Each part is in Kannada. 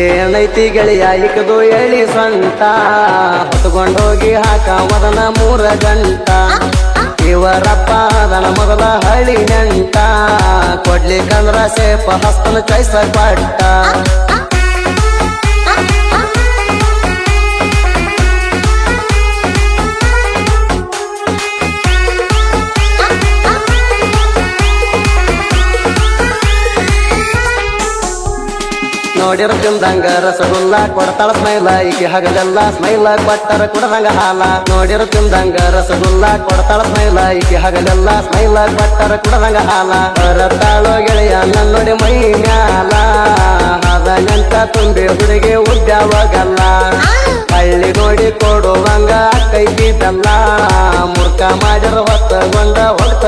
ಏನೈತಿ ಗೆಳೆಯ, ಇಕದು ಎಳಿ ಸ್ವಂತ. ಹೊತ್ಕೊಂಡೋಗಿ ಹಾಕ ಮೊದಲ ಮೂರ ಗಂಟ. ಇವರಪ್ಪ ಅದನ ಮೊದಲ ಹಳಿ ನೆಂಟ. ಕೊಡ್ಲಿಕ್ಕಂದ್ರ ಸೇಪ ಹಸ್ತನ ಕೈಸ ಪಟ್ಟ. ನೋಡಿರ ತಿಂದಂಗ ರಸಗುಲ್ಲ ಕೊಡ್ತಾಳ ಸ್ಮೈಲ. ಈಕೆ ಹಗಲೆಲ್ಲ ಸ್ಮೈಲ ಕೊಟ್ಟರ ಕುಡದಂಗ ಹಾಲ. ನೋಡಿರ ತಿಂದಂಗ ರಸಗುಲ್ಲ ಕೊಡ್ತಾಳ ಸ್ಮೈಲ. ಈಕೆ ಹಗಲೆಲ್ಲ ಸ್ಮೈಲ ಕೊಟ್ಟರ ಕುಡದಂಗ ಹಾಲ. ಬರತಾಳೋ ಗೆಳೆಯ ನನ್ನ ನೋಡಿ ಮೈ ಮ್ಯಾಲ. ಹದನೆಂತ ತುಂಬಿ ಹುಡುಗಿ ಉದ್ಯಾವಾಗಲ್ಲ ಹಳ್ಳಿ ನೋಡಿ ಕೊಡುವಂಗ ಕೈ ಬೀದಲ್ಲ ಮುರ್ಕ ಮಾಡಿರ ಹೊತ್ತ ಬಂದ ಹೊಡ್ತ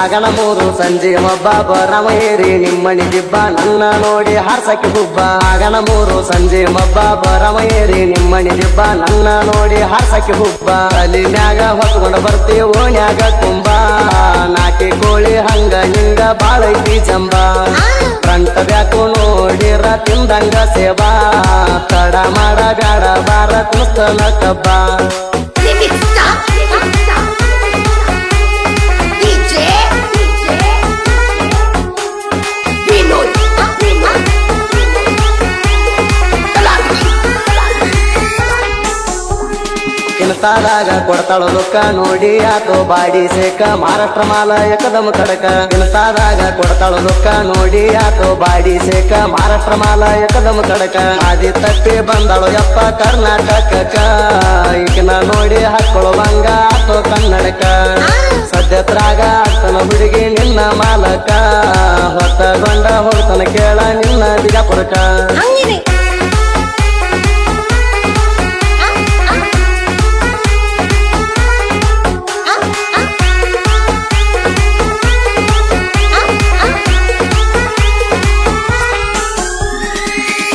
ಆಗನ ಮೂರು ಸಂಜೆ ಒಬ್ಬ ಬರವ ಏರಿ ನಿಮ್ಮಣಿ ದಿಬ್ಬ ನನ್ನ ನೋಡಿ ಹಾರ್ಸಕ್ಕೆ ಹುಬ್ಬ. ಆಗಲ ಮೂರು ಸಂಜೆ ಒಬ್ಬ ಬರವ ಏರಿ ನಿಮ್ಮಣಿ ದಿಬ್ಬ ನನ್ನ ನೋಡಿ ಹಾರ್ಸಕ್ಕೆ ಹುಬ್ಬ. ಅಲ್ಲಿ ಮ್ಯಾಗ ಹೊತ್ಕೊಂಡು ಬರ್ತೀವಿ ಓಣ್ಯಾಗ ಕುಂಬ. ನಾಟಿ ಕೋಳಿ ಹಂಗ ಹಿಂಗ ಬಾಳೈತಿ ಜಂಬ. ಫ್ರಂಟ್ ಬ್ಯಾಕು ನೋಡಿರ ತಿಂದಂಗ ಸೇವಾ. ತಡ ಮಾಡ ಬ್ಯಾಡ ಬಾರ ಕುಸ್ತನ ಕಬ್ಬ. ಇನ್ಸ್ಟಾದಾಗ ಕೊಡ್ತಾಳೋ ದುಃಖ ನೋಡಿ ಆತೋ ಬಾಡಿ ಸೇಕ. ಮಹಾರಾಷ್ಟ್ರ ಮಾಲ ಏಕದಮ್ ಕಡಕ. ಇನ್ಸ್ಟಾದಾಗ ಕೊಡ್ತಾಳೋ ದುಃಖ ನೋಡಿ ಆತೋ ಬಾಡಿ ಸೇಕ. ಮಹಾರಾಷ್ಟ್ರ ಮಾಲ ಏಕದಮ್ ಕಡಕ. ಆದಿ ತಪ್ಪಿ ಬಂದಳು ಯಪ್ಪ ಕರ್ನಾಟಕ ಈಕಿನ ನೋಡಿ ಹಾಕೊಳ್ಳುವಂಗ ಆತೋ ಕನ್ನಡಕ. ಸದ್ಯತ್ರಾಗ ಆತನ ಹುಡುಗಿ ನಿನ್ನ ಮಾಲಕ. ಹೊತ್ತಗೊಂಡ ಹೊರತನ ಕೇಳ ನಿನ್ನ ಬಿಜಾಪುರಕ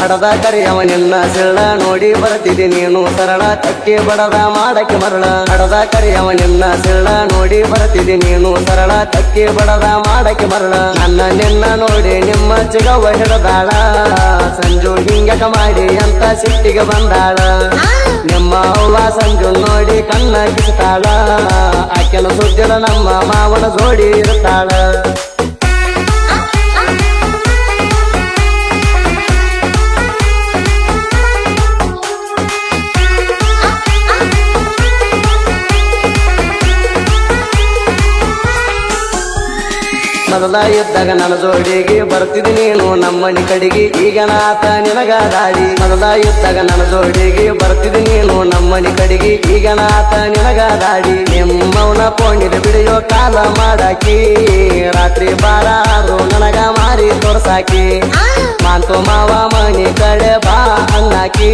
ಬಡದ ಕರಿ ನಿನ್ನ ಸರಳ ನೋಡಿ ಬರ್ತಿದೆ ನೀನು ಸರಳ ತಕ್ಕೆ ಬಡದ ಮಾಡಕ್ಕೆ ಮರಳ. ಬಡದ ಕರಿ ನಿನ್ನ ಸರಳ ನೋಡಿ ಬರ್ತಿದೆ ನೀನು ಸರಳ ತಕ್ಕೆ ಬಡದ ಮಾಡಕ್ಕೆ ಮರಳ. ನನ್ನ ನಿನ್ನ ನೋಡಿ ನಿಮ್ಮ ಚಿಗವ ಹಿಡದಾಳ. ಸಂಜು ಹಿಂಗಕ ಮಾಡಿ ಅಂತ ಸಿಟ್ಟಿಗೆ ಬಂದಾಳ. ನಿಮ್ಮ ಅವ್ವ ಸಂಜು ನೋಡಿ ಕಣ್ಣ ಆ ಆಕೆನ ಸುದ್ದಿರ ನಮ್ಮ ಮಾವನ ಜೋಡಿ ಇರುತ್ತಾಳ ಮೊದಲ ಇದ್ದಾಗ ನನ್ನ ಜೋಡಿಗೆ ಬರ್ತಿದಿ ನೀನು ನಮ್ಮನಿ ಕಡೆಗೆ. ಈಗ ನಾತ ನಿನಗ ದಾಡಿ ಮೊದಲ ಇದ್ದಾಗ ನನ್ನ ಜೋಡಿಗೆ ಬರ್ತಿದಿ ನೀನು ನಮ್ಮನಿ ಕಡೆಗೆ. ಈಗ ನಾತ ನಿನಗ ದಾಡಿ ನಿಮ್ಮವನ ಪೋಣಿದ ಬಿಡಿಯೋ ಕಾಲ ಮಾಡಾಕಿ. ರಾತ್ರಿ ಬಾರಾರು ನನಗ ಮಾರಿ ತೋರ್ಸಾಕಿ. ಮಾಂತು ಮಾವ ಮನಿ ಕಡೆ ಬಾ ಅನ್ನಾಕಿ.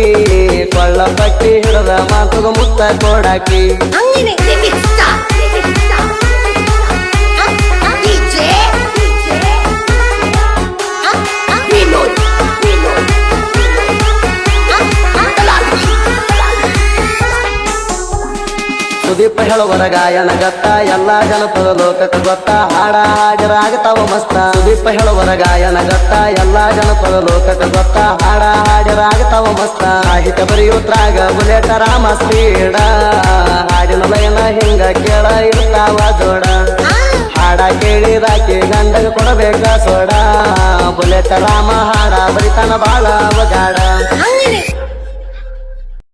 ಕೊಳ್ಳ ಪಟ್ಟಿ ಹಿಡದ ಮಾತುಗ ಮುತ್ತ ಕೊಡಾಕಿ. ಸುದೀಪ ಹೇಳುವರ ಗಾಯನ ಗತ್ತ, ಎಲ್ಲ ಜನಪದ ಲೋಕಕ್ಕೆ ಗೊತ್ತ, ಹಾಡ ಹಾಡಿರಾಗತಾವ ಮಸ್ತ. ಸುದೀಪ ಹೇಳುವರ ಗಾಯನ ಗತ್ತ, ಎಲ್ಲ ಜನಪದ ಲೋಕಕ್ಕೆ ಗೊತ್ತ, ಹಾಡ ಹಾಡಿರಾಗತಾವ ಮಸ್ತ. ಸಾಹಿತ್ಯ ಬರೆಯುತ್ತಾಗ ಬುಲೆಟ ರಾಮ ಸ್ಪೀಡ. ಹಾಡಿನ ಲಯನ ಹಿಂಗ ಕೇಳ ಇರ್ತಾವ ಜೋಡ. ಹಾಡ ಕೇಳಿದಾಕಿ ಗಂಡಗ ಕೊಡಬೇಕ ಸೋಡ. ಬುಲೆಟ ರಾಮ ಹಾಡ, ಬರಿತನ ಬಾಳ ಅವಗಾಡ.